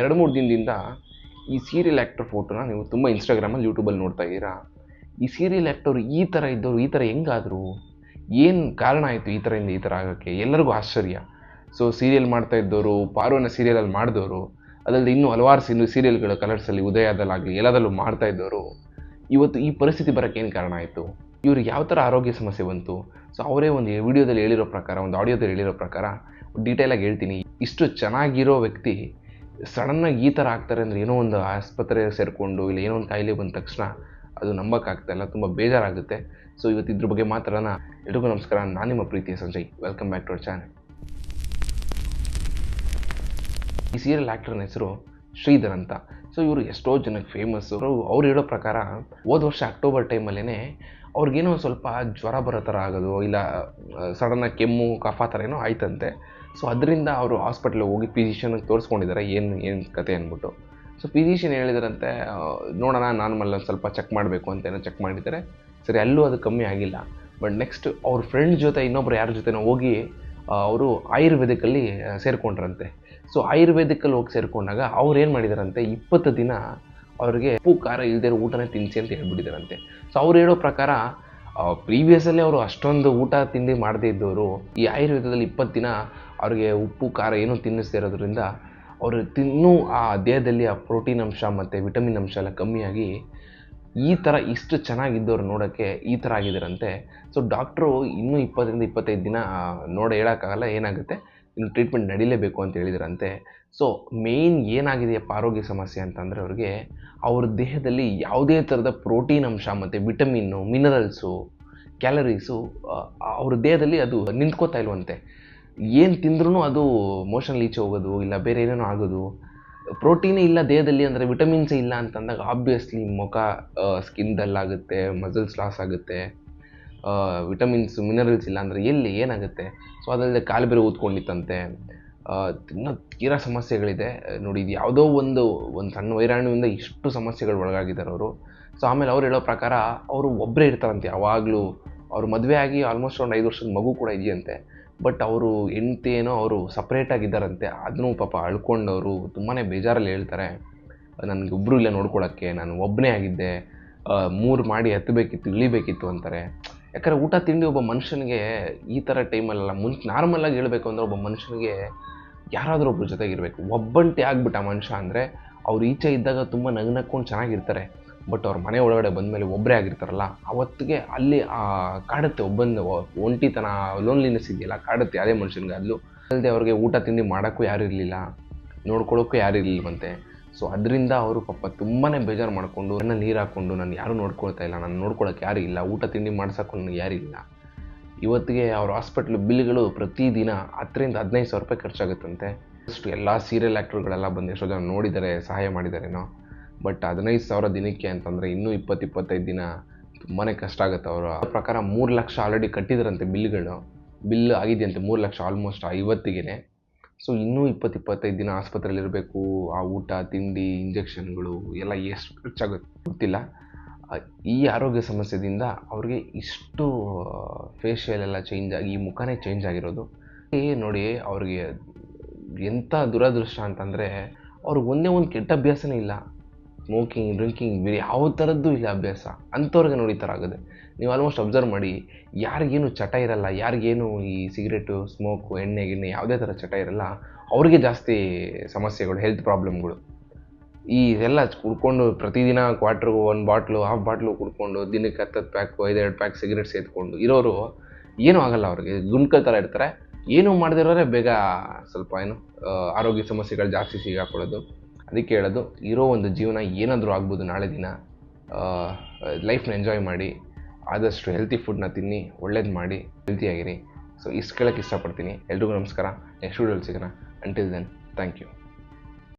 ಎರಡು ಮೂರು ದಿನದಿಂದ ಈ ಸೀರಿಯಲ್ ಆ್ಯಕ್ಟರ್ ಫೋಟೋನ ನೀವು ತುಂಬ ಇನ್ಸ್ಟಾಗ್ರಾಮಲ್ಲಿ ಯೂಟ್ಯೂಬಲ್ಲಿ ನೋಡ್ತಾ ಇದ್ದೀರಾ? ಈ ಸೀರಿಯಲ್ ಆ್ಯಕ್ಟರ್ ಈ ಥರ ಇದ್ದವರು, ಈ ಥರ ಹೆಂಗಾದರು? ಏನು ಕಾರಣ ಆಯಿತು ಈ ಥರದಿಂದ ಈ ಥರ ಆಗೋಕ್ಕೆ? ಎಲ್ಲರಿಗೂ ಆಶ್ಚರ್ಯ. ಸೊ ಸೀರಿಯಲ್ ಮಾಡ್ತಾ ಇದ್ದವರು ಪಾರ್ವನ ಸೀರಿಯಲಲ್ಲಿ ಮಾಡಿದವರು ಅದಲ್ಲದೆ ಇನ್ನೂ ಹಲವಾರು ಸಿನಿ ಸೀರಿಯಲ್ಗಳು ಕಲರ್ಸಲ್ಲಿ ಉದಯದಲ್ಲಾಗಲಿ ಎಲ್ಲದಲ್ಲೂ ಮಾಡ್ತಾ ಇದ್ದವರು. ಇವತ್ತು ಈ ಪರಿಸ್ಥಿತಿ ಬರೋಕ್ಕೆ ಏನು ಕಾರಣ ಆಯಿತು? ಇವ್ರಿಗೆ ಯಾವ ಥರ ಆರೋಗ್ಯ ಸಮಸ್ಯೆ ಬಂತು? ಸೊ ಅವರೇ ಒಂದು ವಿಡಿಯೋದಲ್ಲಿ ಹೇಳಿರೋ ಪ್ರಕಾರ, ಒಂದು ಆಡಿಯೋದಲ್ಲಿ ಹೇಳಿರೋ ಪ್ರಕಾರ ಡೀಟೇಲಾಗಿ ಹೇಳ್ತೀನಿ. ಇಷ್ಟು ಚೆನ್ನಾಗಿರೋ ವ್ಯಕ್ತಿ ಸಡನ್ನಾಗಿ ಈ ಥರ ಆಗ್ತಾರೆ ಅಂದರೆ ಏನೋ ಒಂದು ಆಸ್ಪತ್ರೆಗೆ ಸೇರಿಕೊಂಡು ಇಲ್ಲ ಏನೋ ಒಂದು ಕಾಯಿಲೆ ಬಂದ ತಕ್ಷಣ ಅದು ನಂಬೋಕ್ಕಾಗ್ತಾಯಿಲ್ಲ ತುಂಬ ಬೇಜಾರಾಗುತ್ತೆ. ಸೊ ಇವತ್ತು ಇದ್ರ ಬಗ್ಗೆ ಮಾತಾಡೋಣ. ಎಲ್ರಿಗೂ ನಮಸ್ಕಾರ. ನಾನು ನಿಮ್ಮ ಪ್ರೀತಿಯ Sanjay. Welcome back to our channel ಈ ಸೀರಿಯಲ್ ಆ್ಯಕ್ಟರ್ನ ಹೆಸರು ಶ್ರೀಧರ್ ಅಂತ. ಸೊ ಇವರು ಎಷ್ಟೋ ಜನಕ್ಕೆ ಫೇಮಸ್ ಅವರು ಅವ್ರು ಹೇಳೋ ಪ್ರಕಾರ ಹೋದ ವರ್ಷ ಅಕ್ಟೋಬರ್ ಟೈಮಲ್ಲೇ ಅವ್ರಿಗೇನೋ ಸ್ವಲ್ಪ ಜ್ವರ ಬರೋ ಥರ ಆಗೋದು, ಇಲ್ಲ ಸಡನ್ನಾಗಿ ಕೆಮ್ಮು, ಕಫ ಥರ ಏನೋ ಆಯ್ತಂತೆ. ಸೊ ಅದರಿಂದ ಅವರು ಹಾಸ್ಪಿಟ್ಲಿಗೆ ಹೋಗಿ ಫಿಸಿಷಿಯನ್ಗೆ ತೋರಿಸ್ಕೊಂಡಿದ್ದಾರೆ ಏನು ಏನು ಕತೆ ಅಂದ್ಬಿಟ್ಟು. ಸೊ ಫಿಸಿಷಿಯನ್ ಹೇಳಿದ್ರಂತೆ ನೋಡೋಣ, ನಾನು ಮಲ್ಲ ಸ್ವಲ್ಪ ಚೆಕ್ ಮಾಡಬೇಕು ಅಂತ ಏನೋ ಚೆಕ್ ಮಾಡಿದ್ದಾರೆ ಸರಿ, ಅಲ್ಲೂ ಅದು ಕಮ್ಮಿ ಆಗಿಲ್ಲ. ಬಟ್ ನೆಕ್ಸ್ಟ್ ಅವ್ರ ಫ್ರೆಂಡ್ ಜೊತೆ ಇನ್ನೊಬ್ರು ಯಾರ ಜೊತೆನೋ ಹೋಗಿ ಅವರು ಆಯುರ್ವೇದಿಕಲ್ಲಿ ಸೇರಿಕೊಂಡ್ರಂತೆ. ಸೊ ಆಯುರ್ವೇದಿಕಲ್ಲಿ ಹೋಗಿ ಸೇರಿಕೊಂಡಾಗ ಅವ್ರು ಏನು ಮಾಡಿದಾರಂತೆ, ಇಪ್ಪತ್ತು ದಿನ ಅವ್ರಿಗೆ ಉಪ್ಪು, ಖಾರ ಇಲ್ಲದೆ ಊಟನೇ ತಿನ್ನಿಸಿ ಅಂತ ಹೇಳ್ಬಿಟ್ಟಿದ್ದಾರಂತೆ ಸೊ ಅವ್ರು ಹೇಳೋ ಪ್ರಕಾರ ಪ್ರೀವಿಯಸಲ್ಲಿ ಅವರು ಅಷ್ಟೊಂದು ಊಟ ತಿಂಡಿ ಮಾಡದೇ ಇದ್ದವರು, ಈ ಆಯುರ್ವೇದದಲ್ಲಿ ಇಪ್ಪತ್ತು ದಿನ ಅವ್ರಿಗೆ ಉಪ್ಪು, ಖಾರ ಏನೂ ತಿನ್ನಿಸ್ದೇ ಇರೋದ್ರಿಂದ ಅವರು ತಿನ್ನೂ ಆ ದೇಹದಲ್ಲಿ ಆ ಪ್ರೋಟೀನ್ ಅಂಶ ಮತ್ತು ವಿಟಮಿನ್ ಅಂಶ ಎಲ್ಲ ಕಮ್ಮಿಯಾಗಿ ಈ ಥರ ಇಷ್ಟು ಚೆನ್ನಾಗಿದ್ದವ್ರು ನೋಡೋಕ್ಕೆ ಈ ಥರ ಆಗಿದ್ದಾರಂತೆ. ಸೊ, ಡಾಕ್ಟ್ರು ಇನ್ನೂ ಇಪ್ಪತ್ತರಿಂದ ಇಪ್ಪತ್ತೈದು ದಿನ ನೋಡಿ ನೋಡ, ಹೇಳೋಕ್ಕಾಗಲ್ಲ, ಏನಾಗುತ್ತೆ? ಇನ್ನು ಟ್ರೀಟ್ಮೆಂಟ್ ನಡೀಲೇಬೇಕು ಅಂತ ಹೇಳಿದ್ರಂತೆ. ಸೊ, ಮೇಯ್ನ್ ಏನಾಗಿದೆಯಪ್ಪ ಆರೋಗ್ಯ ಸಮಸ್ಯೆ ಅಂತಂದರೆ ಅವ್ರಿಗೆ ಅವ್ರ ದೇಹದಲ್ಲಿ ಯಾವುದೇ ಥರದ ಪ್ರೋಟೀನ್ ಅಂಶ ಮತ್ತು ವಿಟಮಿನ್ನು, ಮಿನರಲ್ಸು, ಕ್ಯಾಲರೀಸು ಅವ್ರ ದೇಹದಲ್ಲಿ ಅದು ನಿಂತ್ಕೋತಾ ಇಲ್ವಂತೆ. ಏನು ತಿಂದ್ರೂ ಅದು ಮೋಷನ್ ಲೀಚ್ ಹೋಗೋದು, ಇಲ್ಲ ಬೇರೆ ಏನೇನೋ ಆಗೋದು. ಪ್ರೋಟೀನೇ ಇಲ್ಲ ದೇಹದಲ್ಲಿ ಅಂದರೆ ವಿಟಮಿನ್ಸ್ ಇಲ್ಲ ಅಂತಂದಾಗ ಆಬ್ವಿಯಸ್ಲಿ ಮುಖ ಸ್ಕಿನ್ ಡಲ್ ಆಗುತ್ತೆ ಮಸಲ್ಸ್ ಲಾಸ್ ಆಗುತ್ತೆ. ವಿಟಮಿನ್ಸ್ ಮಿನರಲ್ಸ್ ಇಲ್ಲ ಅಂದರೆ ಎಲ್ಲಿ ಏನಾಗುತ್ತೆ? ಸೊ ಅದಲ್ಲದೆ ಕಾಲು ಬೇರೆ ಊದ್ಕೊಂಡಿತ್ತಂತೆ. ಇನ್ನೂ ತೀರಾ ಸಮಸ್ಯೆಗಳಿದೆ. ನೋಡಿ, ಇದು ಯಾವುದೋ ಒಂದು ಒಂದು ಸಣ್ಣ ವೈರಾಣುವಿಂದ ಇಷ್ಟು ಸಮಸ್ಯೆಗಳು ಒಳಗಾಗಿದ್ದಾರೆ ಅವರು. ಸೊ ಆಮೇಲೆ ಅವ್ರು ಹೇಳೋ ಪ್ರಕಾರ ಅವರು ಒಬ್ಬರೇ ಇರ್ತಾರಂತೆ ಯಾವಾಗಲೂ. ಅವ್ರು ಮದುವೆ ಆಗಿ ಆಲ್ಮೋಸ್ಟ್ ಒಂದು ಐದು ವರ್ಷದ ಮಗು ಕೂಡ ಇದೆಯಂತೆ. ಬಟ್ ಅವರು ಹೆಂಡ್ತಿ ಏನೋ ಅವರು ಸಪ್ರೇಟಾಗಿದ್ದಾರಂತೆ ಅದನ್ನೂ ಪಾಪ ಅಳ್ಕೊಂಡವರು ತುಂಬಾ ಬೇಜಾರಲ್ಲಿ ಹೇಳ್ತಾರೆ. ನನಗೆ ಒಬ್ಬರು ಇಲ್ಲ ನೋಡ್ಕೊಳ್ಳೋಕ್ಕೆ ನಾನು ಒಬ್ಬನೇ ಆಗಿದ್ದೆ ಮೂರು ಮಾಡಿ ಹತ್ತಬೇಕಿತ್ತು ಇಳಿಬೇಕಿತ್ತು ಅಂತಾರೆ. ಯಾಕಂದರೆ ಊಟ ತಿಂಡಿ ಒಬ್ಬ ಮನುಷ್ಯನಿಗೆ ಈ ಥರ ಟೈಮಲ್ಲೆಲ್ಲ ಮುಂಚೆ ನಾರ್ಮಲಾಗಿ ಹೇಳಬೇಕು ಅಂದರೆ ಒಬ್ಬ ಮನುಷ್ಯನಿಗೆ ಯಾರಾದರೂ ಒಬ್ಬರ ಜೊತೆಗಿರಬೇಕು. ಒಬ್ಬಂಟಿ ಆಗ್ಬಿಟ್ಟ ಮನುಷ್ಯ ಅಂದರೆ ಅವ್ರು ಈಚೆ ಇದ್ದಾಗ ತುಂಬ ನಗ್ನಕ್ಕೊಂಡು ಚೆನ್ನಾಗಿರ್ತಾರೆ. ಬಟ್ ಅವ್ರ ಮನೆ ಒಳಗಡೆ ಬಂದಮೇಲೆ ಒಬ್ಬರೇ ಆಗಿರ್ತಾರಲ್ಲ, ಅವತ್ತಿಗೆ ಅಲ್ಲಿ ಆ ಕಾಡುತ್ತೆ ಒಬ್ಬಂದು ಒಂಟಿತನ ಲೋನ್ಲಿನೆಸ್ ಇದೆಯಲ್ಲ, ಕಾಡುತ್ತೆ ಅದೇ ಮನುಷ್ಯನಿಗೆ ಅಲ್ಲೂ. ಅಲ್ಲದೆ ಅವ್ರಿಗೆ ಊಟ ತಿಂಡಿ ಮಾಡೋಕ್ಕೂ ಯಾರು ಇರಲಿಲ್ಲ ನೋಡ್ಕೊಳ್ಳೋಕ್ಕೂ ಯಾರು ಇರಲಿಲ್ಲವಂತೆ ಸೊ ಅದರಿಂದ ಅವರು ಪಾಪ ತುಂಬಾ ಬೇಜಾರು ಮಾಡಿಕೊಂಡು ನನ್ನ ನೀರು ಹಾಕ್ಕೊಂಡು ನಾನು ಯಾರೂ ನೋಡ್ಕೊಳ್ತಾ ಇಲ್ಲ, ನಾನು ನೋಡ್ಕೊಳಕ್ಕೆ ಯಾರು ಇಲ್ಲ, ಊಟ ತಿಂಡಿ ಮಾಡ್ಸೋಕ್ಕೂ ನನಗೆ ಯಾರಿಲ್ಲ ಇವತ್ತಿಗೆ ಅವ್ರ ಹಾಸ್ಪಿಟ್ಲ್ ಬಿಲ್ಗಳು ಪ್ರತಿದಿನ ಹತ್ತರಿಂದ ಹದಿನೈದು ಸಾವಿರ ರೂಪಾಯಿ ಖರ್ಚಾಗುತ್ತಂತೆ. ಅಷ್ಟು ಎಲ್ಲ ಸೀರಿಯಲ್ ಆ್ಯಕ್ಟರ್ಗಳೆಲ್ಲ ಬಂದು ಎಷ್ಟೋ ಜನ ನೋಡಿದ್ದಾರೆ ಸಹಾಯ ಮಾಡಿದಾರೇನೋ. ಬಟ್ ಹದಿನೈದು ಸಾವಿರ ದಿನಕ್ಕೆ ಅಂತಂದರೆ ಇನ್ನೂ ಇಪ್ಪತ್ತು, ಇಪ್ಪತ್ತೈದು ದಿನ ತುಂಬಾ ಕಷ್ಟ ಆಗುತ್ತೆ ಅವರು. ಅವರ ಪ್ರಕಾರ ಮೂರು ಲಕ್ಷ ಆಲ್ರೆಡಿ ಕಟ್ಟಿದ್ರಂತೆ ಬಿಲ್ಗಳು. ಬಿಲ್ ಆಗಿದೆಯಂತೆ ಮೂರು ಲಕ್ಷ ಆಲ್ಮೋಸ್ಟ್ ಐವತ್ತಿಗೆ ಸೊ ಇನ್ನೂ ಇಪ್ಪತ್ತು, ಇಪ್ಪತ್ತೈದು ದಿನ ಆಸ್ಪತ್ರೆಯಲ್ಲಿ ಇರಬೇಕು. ಆ ಊಟ, ತಿಂಡಿ, ಇಂಜೆಕ್ಷನ್ಗಳು ಎಲ್ಲ ಎಷ್ಟು ಖರ್ಚಾಗುತ್ತೆ ಗೊತ್ತಿಲ್ಲ. ಈ ಆರೋಗ್ಯ ಸಮಸ್ಯೆದಿಂದ ಅವ್ರಿಗೆ ಇಷ್ಟು ಫೇಶಿಯಲ್ ಎಲ್ಲ ಚೇಂಜ್ ಆಗಿ, ಈ ಮುಖನೇ ಚೇಂಜ್ ಆಗಿರೋದು. ನೋಡಿ, ಅವ್ರಿಗೆ ಎಂಥ ದುರದೃಷ್ಟ ಅಂತಂದರೆ ಅವ್ರಿಗೆ ಒಂದೇ ಒಂದು ಕೆಟ್ಟ ಅಭ್ಯಾಸನೇ ಇಲ್ಲ. ಸ್ಮೋಕಿಂಗ್ ಡ್ರಿಂಕಿಂಗ್ ಬೇರೆ ಯಾವ ಥರದ್ದು ಇಲ್ಲ ಅಭ್ಯಾಸ. ಅಂಥವ್ರಿಗೆ ನೋಡಿ ಥರ ಆಗುತ್ತೆ. ನೀವು ಆಲ್ಮೋಸ್ಟ್ ಅಬ್ಸರ್ವ್ ಮಾಡಿ, ಯಾರಿಗೇನು ಚಟ ಇರಲ್ಲ, ಯಾರಿಗೇನು ಈ ಸಿಗರೇಟು ಸ್ಮೋಕು ಎಣ್ಣೆ, ಗಿಣ್ಣೆ ಯಾವುದೇ ಥರ ಚಟ ಇರಲ್ಲ, ಅವ್ರಿಗೆ ಜಾಸ್ತಿ ಸಮಸ್ಯೆಗಳು ಹೆಲ್ತ್ ಪ್ರಾಬ್ಲಮ್ಗಳು ಈ ಎಲ್ಲ ಕುಡ್ಕೊಂಡು ಪ್ರತಿದಿನ ಕ್ವಾರ್ಟ್ರು ಒಂದು ಬಾಟ್ಲು ಹಾಫ್ ಬಾಟ್ಲು ಕುಡ್ಕೊಂಡು, ದಿನಕ್ಕೆ ಹತ್ತತ್ತು ಪ್ಯಾಕು ಐದೆರಡು ಪ್ಯಾಕ್ ಸಿಗರೇಟ್ ಸೇದ್ಕೊಂಡು ಇರೋರು ಏನೂ ಆಗಲ್ಲ ಅವ್ರಿಗೆ. ಗುಂಡ್ಕಲ್ ಥರ ಇರ್ತಾರೆ. ಏನೂ ಮಾಡದಿರೋರೆ ಬೇಗ ಸ್ವಲ್ಪ ಏನು ಆರೋಗ್ಯ ಸಮಸ್ಯೆಗಳು ಜಾಸ್ತಿ ಸಿಗಾಕೊಳ್ಳೋದು. ಅದಕ್ಕೆ ಹೇಳೋದು, ಇರೋ ಒಂದು ಜೀವನ ಏನಾದರೂ ಆಗ್ಬೋದು ನಾಳೆ ದಿನ ಲೈಫ್ನ ಎಂಜಾಯ್ ಮಾಡಿ, ಆದಷ್ಟು ಹೆಲ್ತಿ ಫುಡ್ನ ತಿನ್ನಿ, ಒಳ್ಳೇದು ಮಾಡಿ ಹೆಲ್ತಿಯಾಗಿರಿ ಸೊ ಇಷ್ಟು ಕೇಳೋಕ್ಕೆ ಇಷ್ಟಪಡ್ತೀನಿ. ಎಲ್ರಿಗೂ ನಮಸ್ಕಾರ. ನೆಕ್ಸ್ಟ್ ವೀಡಿಯೋಲಿ ಸಿಗೋಣ. Until then thank you